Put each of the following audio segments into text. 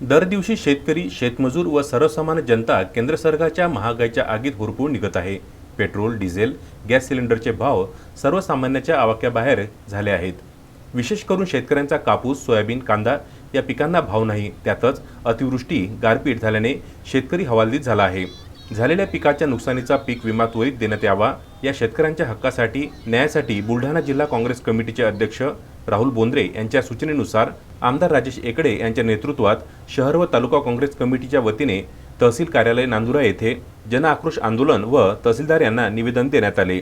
दर दिवशी शेतकरी शेतमजूर व सर्वसामान्य जनता केंद्र सरकारच्या महागाईच्या आगीत होरपळून निघत आहे. पेट्रोल डिझेल गॅस सिलेंडरचे भाव सर्वसामान्याच्या आवाक्याबाहेर झाले आहेत. विशेष करून शेतकऱ्यांचा कापूस सोयाबीन कांदा या पिकांना भाव नाही. त्यातच अतिवृष्टी गारपीट झाल्याने शेतकरी हवालदिल झाला आहे. झालेल्या पिकाच्या नुकसानीचा पीक विमा त्वरित देण्यात यावा. या शेतकऱ्यांच्या हक्कासाठी न्यायासाठी बुलढाणा जिल्हा काँग्रेस कमिटीचे अध्यक्ष राहुल बोंद्रे यांच्या सूचनेनुसार आमदार राजेश एकडे यांच्या नेतृत्वात शहर व तालुका काँग्रेस कमिटीच्या वतीने तहसील कार्यालय नांदुरा येथे जनआक्रोश आंदोलन व तहसीलदार यांना निवेदन देण्यात आले.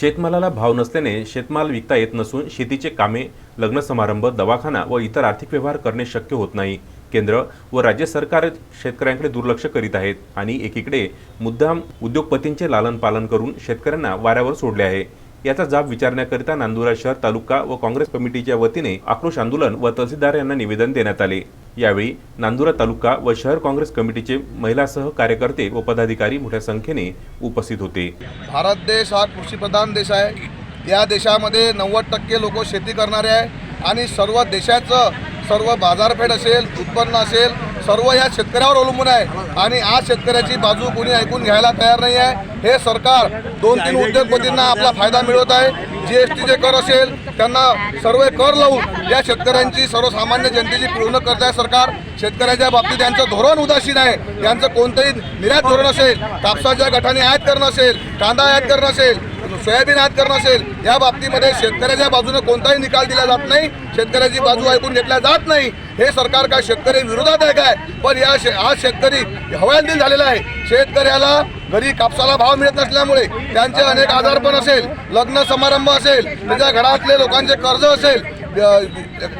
शेतमालाला भाव नसल्याने शेतमाल विकता येत नसून शेतीचे कामे लग्न समारंभ दवाखाना व इतर आर्थिक व्यवहार करणे शक्य होत नाही. केंद्र व राज्य सरकार शेतकऱ्यांकडे दुर्लक्ष करीत आहेत आणि एकीकडे मुद्दाम उद्योगपतींचे लालन पालन करून शेतकऱ्यांना वाऱ्यावर सोडले आहे. याचा जाब विचारण्याकरिता नांदुरा शहर तालुका व काँग्रेस कमिटीच्या वतीने आक्रोश आंदोलन व तहसीलदार यांना निवेदन देण्यात आले. यावेळी नांदुरा तालुका व शहर काँग्रेस कमिटीचे महिलासह कार्यकर्ते व पदाधिकारी मोठ्या संख्येने उपस्थित होते. भारत देश हा कृषीप्रधान देश आहे. या देशामध्ये नव्वद टक्के लोक शेती करणारे आहे आणि सर्व देशाचं सर्व बाजारपेठ असेल उत्पन्न असेल सर्व या शेतकऱ्यावर अवलंबून आहे. आणि आज शेतकऱ्याची बाजू कोणी ऐकून घ्यायला तयार नाही आहे. हे सरकार दोन तीन उद्योगपतींना आपला फायदा मिळवत आहे. जी एस टीचे कर असेल त्यांना सर्व कर लावून या शेतकऱ्यांची सर्वसामान्य जनतेची पूर्ण करत आहे सरकार. शेतकऱ्याच्या बाबतीत यांचं धोरण उदासीन आहे. यांचं कोणतंही निर्यात धोरण असेल कापसाच्या गटाने आयात करणं असेल कांदा आयात करणं असेल सोयाबीन आयात करणं असेल या बाबतीमध्ये शेतकऱ्याच्या बाजूने कोणताही निकाल दिला जात नाही शेतकऱ्याची बाजू ऐकून घेतल्या जात नाही. हे सरकार काय शेतकरी विरोधात आहे काय? पण या शे आज शेतकरी हवालदिल झालेला आहे. शेतकऱ्याला घरी कापसाला भाव मिळत नसल्यामुळे त्यांचे अनेक आजारपण असेल लग्न समारंभ असेल त्याच्या घरातले लोकांचे कर्ज असेल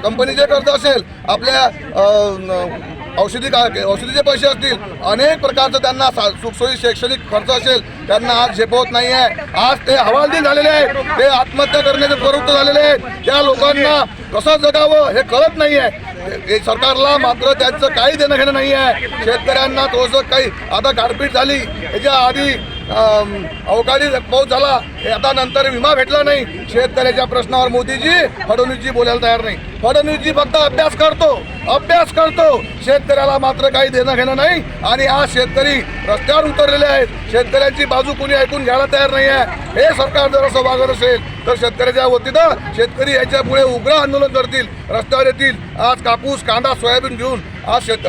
कंपनीचे कर्ज असेल आपल्या औषधी का औषधीचे पैसे असतील. अनेक प्रकारचं त्यांना सा- सुखसोयी शैक्षणिक खर्च असेल. त्यांना आज झेपवत नाही आहे आज ते हवालदिल झालेले आहेत. ते आत्महत्या करण्याचे प्रवृत्त झालेले आहेत. त्या लोकांना कसं जगावं हे कळत नाही आहे हे सरकारला मात्र त्यांचं काही देणं घेणं नाही आहे शेतकऱ्यांना थोडंसं काही आता गारपीट झाली. याच्या आधी अवकाळी पाऊस झाला आता नंतर विमा भेटला नाही. शेतकऱ्याच्या प्रश्नावर मोदीजी फडणवीसजी बोलायला तयार नाही. फडणवीसजी फक्त अभ्यास करतो अभ्यास करतो. शेतकऱ्याला मात्र काही देणं घेणं नाही. आणि आज शेतकरी रस्त्यावर उतरलेले आहेत. शेतकऱ्यांची बाजू कोणी ऐकून घ्यायला तयार नाही आहे हे सरकार जर असं वागत असेल तर शेतकऱ्याच्या वतीनं शेतकरी याच्यापुढे उग्र आंदोलन करतील रस्त्यावर येतील. आज कापूस कांदा सोयाबीन घेऊन आज शेत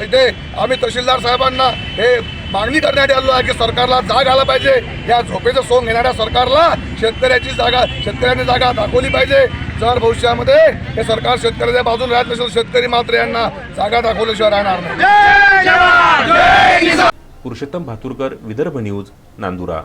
आम्ही तहसीलदार साहेबांना हे मागणी करण्यात आलो आहे की सरकारला जाग आला पाहिजे. या झोपेचं सोंग घेणाऱ्या सरकारला शेतकऱ्याची जागा शेतकऱ्यांनी जागा दाखवली पाहिजे. जर भविष्यामध्ये हे सरकार शेतकऱ्याच्या बाजूने राहत नसेल शेतकरी मात्र यांना जागा दाखवल्याशिवाय राहणार नाही. पुरुषोत्तम भातुरकर विदर्भ न्यूज नांदुरा.